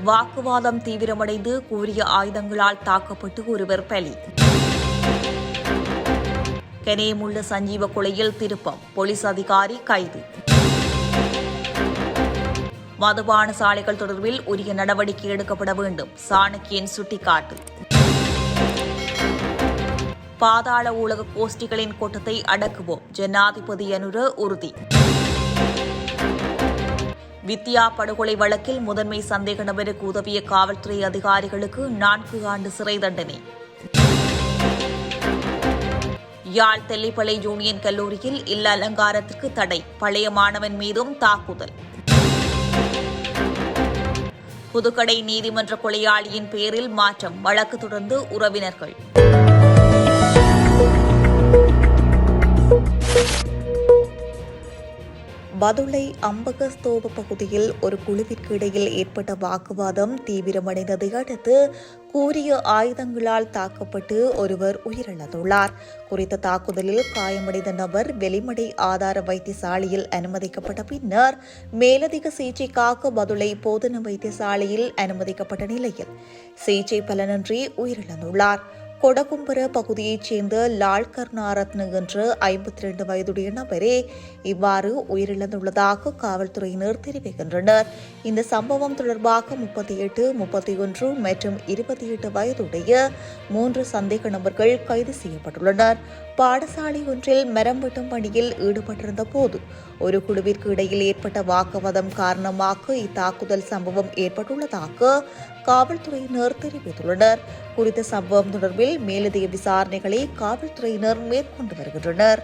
வாக்குவாதம் தீவிரமடைந்து கூறிய ஆயுதங்களால் தாக்கப்பட்டு ஒருவர் பலி. கெனேமுள்ள சஞ்சீவ கொலையில் திருப்பம் போலீஸ் அதிகாரி கைது. மதுபான சாலைகள் தொடர்பில் உரிய நடவடிக்கை எடுக்கப்பட வேண்டும் சாணக்கியன் சுட்டிக்காட்டு. பாதாள ஊழக கோஷ்டிகளின் கூட்டத்தை அடக்குவோம் ஜனாதிபதி அனுர உறுதி. வித்யா படுகொலை வழக்கில் முதன்மை சந்தேக நபருக்கு உதவிய காவல்துறை அதிகாரிகளுக்கு நான்கு ஆண்டு சிறை தண்டனை. யாழ் தெல்லிப்பளை யூனியன் கல்லூரியில் இல்ல அலங்காரத்திற்கு தடை பழைய மாணவன் மீதும் தாக்குதல். புதுக்கடை நீதிமன்ற கொலையாளியின் பேரில் மாற்றம் வழக்கு தொடர்ந்து உறவினர்கள். பதுளை அம்பகஸ்தோப பகுதியில் ஒரு குழுவிற்கு இடையில் ஏற்பட்ட வாக்குவாதம் தீவிரமடைந்ததை அடுத்து கூறிய ஆயுதங்களால் தாக்கப்பட்டு ஒருவர் உயிரிழந்துள்ளார். குறித்த தாக்குதலில் காயமடைந்த நபர் வெளிமடை ஆதார வைத்தியசாலையில் அனுமதிக்கப்பட்ட பின்னர் மேலதிக சிகிச்சைக்காக பதுளை போதன வைத்தியசாலையில் அனுமதிக்கப்பட்ட நிலையில் சிகிச்சை பலனின்றி உயிரிழந்துள்ளார். கொடகும்பர பகுதியைச் சேர்ந்த லால் கர்ணாரத்ன என்ற ஐம்பத்தி ரெண்டு வயதுடைய நபரே இவ்வாறு உயிரிழந்துள்ளதாக காவல்துறையினர் தெரிவிக்கின்றனர். இந்த சம்பவம் தொடர்பாக முப்பத்தி எட்டு முப்பத்தி ஒன்று மற்றும் இருபத்தி எட்டு வயதுடைய மூன்று சந்தேக நபர்கள் கைது செய்யப்பட்டுள்ளனர். பாடசாலை ஒன்றில் மரம் வெட்டும் பணியில் ஈடுபட்டிருந்த போது ஒரு குழுவிற்கு இடையில் ஏற்பட்ட வாக்குவாதம் காரணமாக இத்தாக்குதல் சம்பவம் ஏற்பட்டுள்ளதாக காவல்துறையினர் தெரிவித்துள்ளனர். குறித்த சம்பவம் தொடர்பில் மேலதிக விசாரணைகளை காவல்துறையினர் மேற்கொண்டு வருகின்றனர்.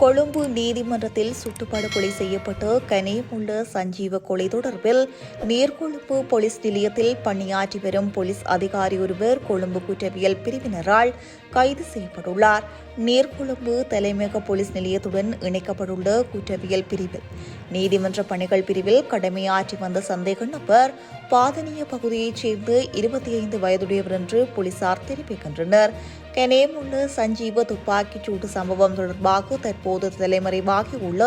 கொழும்பு நீதிமன்றத்தில் சுட்டுப்படுகொலை செய்யப்பட்ட கனேமுள்ள சஞ்சீவ கொலை தொடர்பில் நீர்கொழும்பு போலீஸ் நிலையத்தில் பணியாற்றி வரும் போலீஸ் அதிகாரி ஒருவர் கொழும்பு குற்றவியல் பிரிவினரால் கைது செய்யப்பட்டுள்ளார். நீர்கொழும்பு தலைமையக போலீஸ் நிலையத்துடன் இணைக்கப்பட்டுள்ள குற்றவியல் பிரிவில் நீதிமன்ற பணிகள் பிரிவில் கடமையாற்றி வந்த சந்தேக நபர் பாதனிய பகுதியைச் சேர்ந்த இருபத்தி ஐந்து வயதுடையவர் என்று போலீசார் தெரிவிக்கின்றனர். கெனேமுள்ள சஞ்சீவ துப்பாக்கிச் சூடு சம்பவம் தொடர்பாக தற்போது தலைமறைவாகியுள்ள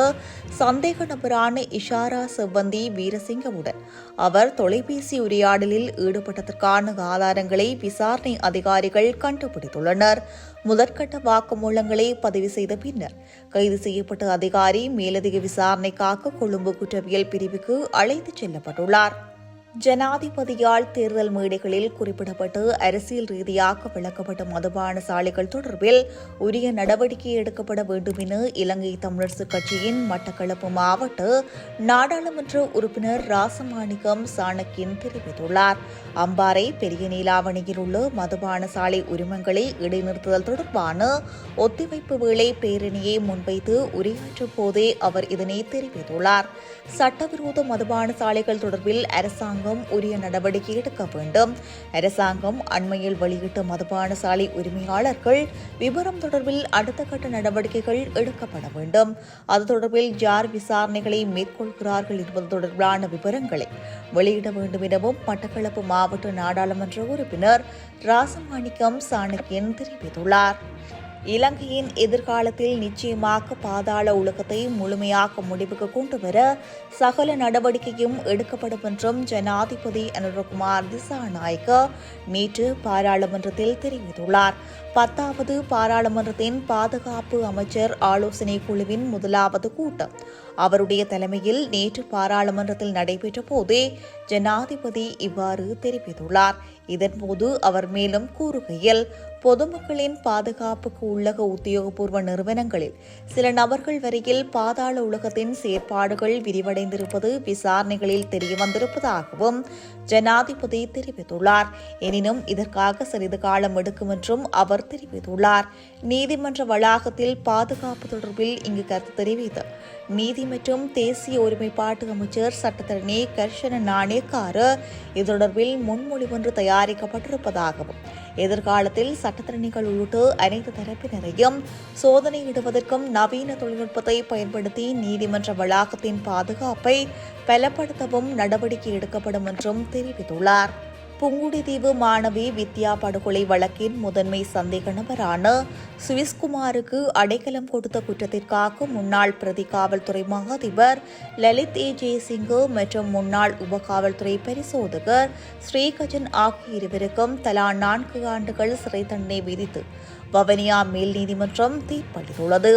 சந்தேக நபரான இஷாரா செவ்வந்தி வீரசிங்கவுடன் அவர் தொலைபேசி உரையாடலில் ஈடுபட்டதற்கான ஆதாரங்களை விசாரணை அதிகாரிகள் கண்டுபிடித்துள்ளனர் முதற்கட்ட வாக்குமூலங்களை பதிவு செய்த பின்னர் கைது செய்யப்பட்ட அதிகாரி மேலதிக விசாரணைக்காக கொழும்பு குற்றவியல் பிரிவுக்கு அழைத்துச் செல்லப்பட்டுள்ளார் ஜனாதிபதியால் தேர்தல் மேடைகளில் குறிப்பிடப்பட்டு அரசியல் ரீதியாக விளக்கப்பட்ட மதுபான சாலைகள் தொடர்பில் உரிய நடவடிக்கை எடுக்கப்பட வேண்டும் என இலங்கை தமிழரசுக் கட்சியின் மட்டக்களப்பு மாவட்ட நாடாளுமன்ற உறுப்பினர் ராசமாணிக்கம் சாணக்கியன் தெரிவித்துள்ளார். அம்பாறை பெரிய நீலாவணியில் உள்ள மதுபான சாலை உரிமங்களை இடைநிறுத்துதல் தொடர்பான ஒத்திவைப்பு வேளை பேரணியை முன்வைத்து உரையாற்றும் போதே அவர் இதனை தெரிவித்துள்ளார். சட்டவிரோத மதுபான சாலைகள் தொடர்பில் அரசாங்கம் உரிய நடவடிக்கை எடுக்க வேண்டும். அரசாங்கம் அண்மையில் வெளியிட்ட மதுபான சாலை உரிமையாளர்கள் விவரம் தொடர்பில் அடுத்த கட்ட நடவடிக்கைகள் எடுக்கப்பட வேண்டும். அது தொடர்பில் ஜார் விசாரணைகளை மேற்கொள்கிறார்கள் என்பது தொடர்பிலான விவரங்களை வெளியிட வேண்டும் எனவும் மட்டக்களப்பு மாவட்ட நாடாளுமன்ற உறுப்பினர் ராசமாணிக்கம் சாணக்கியன் தெரிவித்துள்ளார். இலங்கையின் எதிர்காலத்தில் நிச்சயமாக பாதாள உலகத்தை முழுமையாக முடிவுக்கு கொண்டு வர சகல நடவடிக்கையும் எடுக்கப்படும் என்றும் ஜனாதிபதி அனுரகுமார் திசாநாயக்க நேற்று பாராளுமன்றத்தில் தெரிவித்துள்ளார். பத்தாவது பாராளுமன்றத்தின் பாதுகாப்பு அமைச்சர் ஆலோசனை குழுவின் முதலாவது கூட்டம். அவருடைய தலைமையில் நேற்று பாராளுமன்றத்தில் நடைபெற்ற போதே ஜனாதிபதி இவ்வாறு தெரிவித்துள்ளார். இதன்போது அவர் மேலும் கூறுகையில் பொதுமக்களின் பாதுகாப்புக்கு உள்ளக உத்தியோகபூர்வ நிறுவனங்களில் சில நபர்கள் வரையில் பாதாள உலகத்தின் செயற்பாடுகள் விரிவடைந்திருப்பது விசாரணைகளில் தெரியவந்திருப்பதாகவும் ஜனாதிபதி தெரிவித்துள்ளார். எனினும் இதற்காக சிறிது காலம் எடுக்கும் என்றும் அவர் தெரிவித்துள்ளார். நீதிமன்ற வளாகத்தில் பாதுகாப்பு தொடர்பில் இங்கு கருத்து தெரிவித்து நீதி மற்றும் தேசிய ஒருமைப்பாட்டு அமைச்சர் சட்டத்தரணி கர்ஷன நாணேக்காரு இது தொடர்பில் முன்மொழிவொன்று தயாரிக்கப்பட்டிருப்பதாகவும் எதிர்காலத்தில் சட்டத்திறனிகள் உள்ளிட்ட அனைத்து தரப்பினரையும் சோதனையிடுவதற்கும் நவீன தொழில்நுட்பத்தை பயன்படுத்தி நீதிமன்ற வளாகத்தின் பாதுகாப்பை பலப்படுத்தவும் நடவடிக்கை எடுக்கப்படும் என்றும் தெரிவித்துள்ளார். புங்குடிதீவு மாணவி வித்யா படுகொலை வழக்கின் முதன்மை சந்தேக நபரான சுவிஸ்குமாருக்கு அடைக்கலம் கொடுத்த குற்றத்திற்காக முன்னாள் பிரதி காவல்துறை மகாதிபர் லலித் ஏ. ஜெயசிங்கு மற்றும் முன்னாள் உபகாவல்துறை பரிசோதகர் ஸ்ரீகஜன் ஆகிய இருவருக்கும் தலா நான்கு ஆண்டுகள் சிறை தண்டனை விதித்து வவனியா மேல் நீதிமன்றம் தீர்ப்பளித்துள்ளது.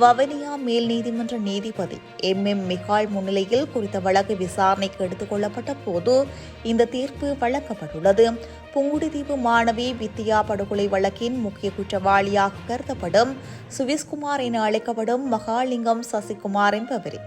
வவனியா மேல் நீதிமன்ற நீதிபதி எம் எம் மிகால் முன்னிலையில் குறித்த வழக்கு விசாரணைக்கு எடுத்துக் கொள்ளப்பட்ட போது இந்த தீர்ப்பு வழங்கப்பட்டுள்ளது. புங்குடிதீவு மாணவி வித்யா படுகொலை வழக்கின் முக்கிய குற்றவாளியாக கருதப்படும். சுவிஸ்குமார் என அழைக்கப்படும் மகாலிங்கம் சசிகுமார் என்பவரை.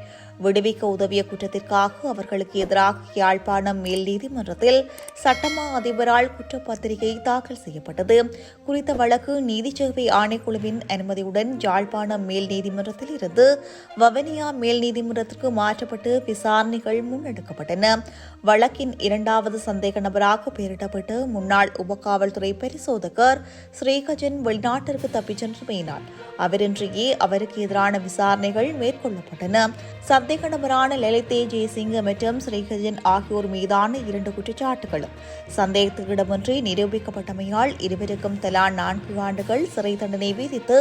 விடுவிக்க உதவிய குற்றத்திற்காக அவர்களுக்கு எதிராக யாழ்ப்பாணம் மேல் நீதிமன்றத்தில் சட்டமா அதிபரால் குற்றப்பத்திரிகை தாக்கல் செய்யப்பட்டது. குறித்த வழக்கு நீதிச்சேவை ஆணைக்குழுவின் அனுமதியுடன் யாழ்ப்பாணம் மேல் நீதிமன்றத்தில் இருந்து வவனியா மேல் நீதிமன்றத்திற்கு மாற்றப்பட்டு விசாரணைகள் முன்னெடுக்கப்பட்டன. வழக்கின் இரண்டாவது சந்தேக நபராக பெயரிடப்பட்டு முன்னாள் உபகாவல்துறை பரிசோதகர் ஸ்ரீகஜன் வெளிநாட்டிற்கு தப்பிச் சென்றமையினால் அவரின்றியே அவருக்கு எதிரான விசாரணைகள் மேற்கொள்ளப்பட்டன. சந்தேக நபரான லலிதே ஜெயசிங் மற்றும் ஸ்ரீகஜன் ஆகியோர் மீதான இரண்டு குற்றச்சாட்டுகளும். சந்தேகத்திடமின்றி நிரூபிக்கப்பட்டமையால் இருவருக்கும் தலா நான்கு ஆண்டுகள் சிறை தண்டனை விதித்து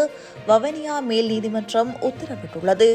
வவனியா மேல் நீதிமன்றம் உத்தரவிட்டுள்ளது.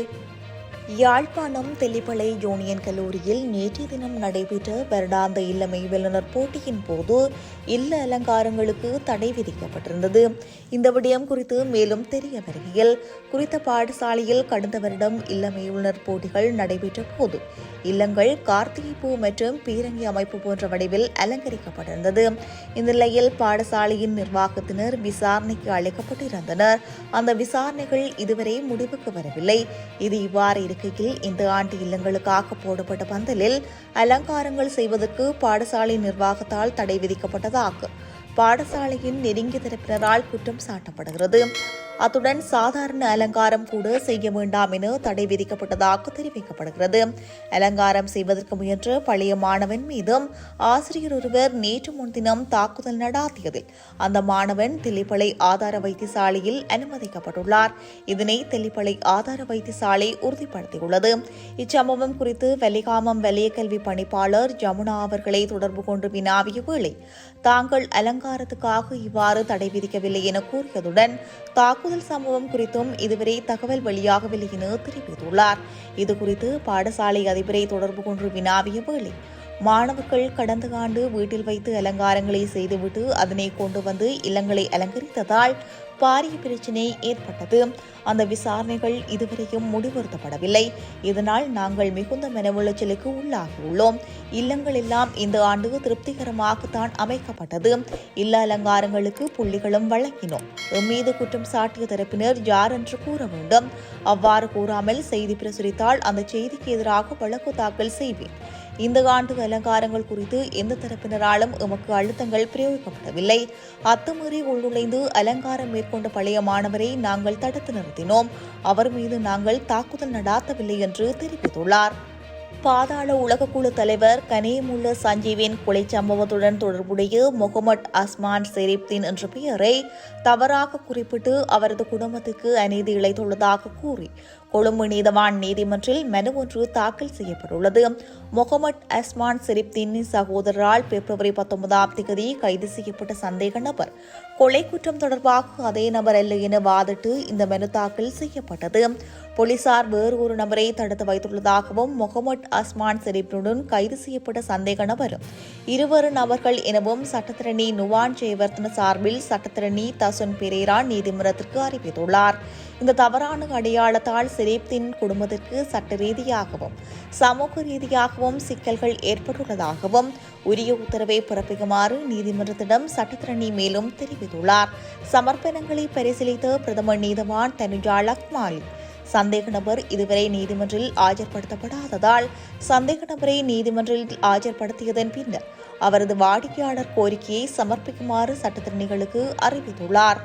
யாழ்ப்பாணம் தெல்லிப்பளை யூனியன் கல்லூரியில் நேற்றைய தினம் நடைபெற்ற வருடாந்த இல்லமை வல்லுநர் போட்டியின் போது இல்ல அலங்காரங்களுக்கு தடை விதிக்கப்பட்டிருந்தது. இந்த விடயம் குறித்து மேலும் தெரிய வருகையில் குறித்த பாடசாலையில் கடந்த வருடம் இல்லமை வல்லுநர் போட்டிகள் நடைபெற்ற போது இல்லங்கள் கார்த்திகை பூ மற்றும் பீரங்கி அமைப்பு போன்ற வடிவில் அலங்கரிக்கப்பட்டிருந்தது. இந்த நிலையில் பாடசாலையின் நிர்வாகத்தினர் விசாரணைக்கு அழைக்கப்பட்டிருந்தனர். அந்த விசாரணைகள் இதுவரை முடிவுக்கு வரவில்லை. இது இவ்வாறு இருக்கையில் இந்த ஆண்டு இல்லங்களுக்காக போடப்பட்ட பந்தலில் அலங்காரங்கள் செய்வதற்கு பாடசாலை நிர்வாகத்தால் தடை விதிக்கப்பட்டதாக. பாடசாலையின் நெருங்கிய தரப்பினரால் குற்றம் சாட்டப்படுகிறது. அத்துடன் சாதாரண அலங்காரம் கூட செய்ய வேண்டாம் என தடை விதிக்கப்பட்டதாக தெரிவிக்கப்படுகிறது. அலங்காரம் செய்வதற்கு முயன்ற பழைய மாணவன் மீதும் ஆசிரியர் ஒருவர் நேற்று முன்தினம் தாக்குதல் நடாத்தியதில் அந்த மாணவன் தில்லிப்பளை ஆதார வைத்தியசாலையில் அனுமதிக்கப்பட்டுள்ளார். இதனை தெல்லிப்பளை ஆதார வைத்தியசாலை உறுதிப்படுத்தியுள்ளது. இச்சம்பவம் குறித்து வெலிகாமம் வலய கல்வி பணிப்பாளர் ஜமுனா அவர்களை தொடர்பு கொண்டு வினாவிய வேளை தாங்கள் அலங்காரத்துக்காக இவ்வாறு தடை விதிக்கவில்லை என கூறியதுடன் தாக்கு தாக்குதல் சம்பவம் குறித்தும் இதுவரை தகவல் வெளியாகவில்லை என தெரிவித்துள்ளார். இதுகுறித்து பாடசாலை அதிபரை தொடர்பு கொண்டு வினாவிய வேளை மாணவர்கள் கடந்த ஆண்டு வீட்டில் வைத்து அலங்காரங்களை செய்துவிட்டு அதனை கொண்டு வந்து இல்லங்களை அலங்கரித்ததால் பாரிய பிரச்சினை ஏற்பட்டது. அந்த விசாரணைகள் இதுவரையும் முடிவுறுத்தப்படவில்லை இதனால் நாங்கள் மிகுந்த மன உளைச்சலுக்கு உள்ளாகியுள்ளோம் இல்லங்கள் எல்லாம் இந்த ஆண்டு திருப்திகரமாகத்தான் அமைக்கப்பட்டது. இல்ல அலங்காரங்களுக்கு புள்ளிகளும் வழங்கினோம். மீது குற்றம் சாட்டிய தரப்பினர் யார் என்று கூற வேண்டும். அவ்வாறு கூறாமல் செய்தி பிரசுரித்தால் அந்த செய்திக்கு எதிராக வழக்கு தாக்கல் செய்வேன். இந்த ஆண்டு அலங்காரங்கள் குறித்து எந்த தரப்பினராலும் எமக்கு அழுத்தங்கள் பிரயோகிக்கப்படவில்லை. அத்துமீறி உள்நுழைந்து அலங்காரம் மேற்கொண்ட பழைய மாணவரை நாங்கள் தடுத்து நிறுத்தினோம். அவர் மீது நாங்கள் தாக்குதல் நடாத்தவில்லை என்று தெரிவித்துள்ளார். பாதாள உலகக்குழு தலைவர் கனேமுல்ல சஞ்சீவின் கொலை சம்பவத்துடன் தொடர்புடைய முகமது அஸ்மான் செரீப்தீன் என்ற பெயரை தவறாக குறிப்பிட்டு அவரது குடும்பத்துக்கு அநீதி இழைத்துள்ளதாக கூறி கொழும்பு நீதவான் நீதிமன்றில் மனு ஒன்று தாக்கல் செய்யப்பட்டுள்ளது. முகமது அஸ்மான் செரிப்தீனின் சகோதரரால் பிப்ரவரி பத்தொன்பதாம் தேதி கைது செய்யப்பட்ட சந்தேக நபர். கொலை குற்றம் தொடர்பாக அதே நபர் அல்ல என வாதிட்டு இந்த மனு தாக்கல் செய்யப்பட்டது. போலீசார் வேறு ஒரு நபரை தடுத்து வைத்துள்ளதாகவும் முகமட் அஸ்மான் செரிப்னுடன் கைது செய்யப்பட்ட சந்தேக நபர் இருவரு நபர்கள் எனவும் சட்டத்திரணி நுவான் ஜெயவர்தன சார்பில் சட்டத்திரணி தசுன் பெரேரா நீதிமன்றத்திற்கு அறிவித்துள்ளார். இந்த தவறான அடையாளத்தால் சிரீப்தின் குடும்பத்திற்கு சட்ட ரீதியாகவும் சமூக ரீதியாகவும் சிக்கல்கள் ஏற்பட்டுள்ளதாகவும் உரிய உத்தரவை பிறப்பிக்குமாறு நீதிமன்றத்திடம் சட்டத்திரணி மேலும் தெரிவித்துள்ளார். சமர்ப்பணங்களை பரிசீலித்த பிரதமர் நீதவான் தனுஜா லக்மாலி சந்தேக நபர் இதுவரை நீதிமன்றில் ஆஜர்படுத்தப்படாததால் சந்தேக நபரை நீதிமன்றில் ஆஜர்படுத்தியதன் பின்னர் அவரது வாடிக்கையாளர் கோரிக்கையை சமர்ப்பிக்குமாறு சட்டத்திரணிகளுக்கு அறிவித்துள்ளார்.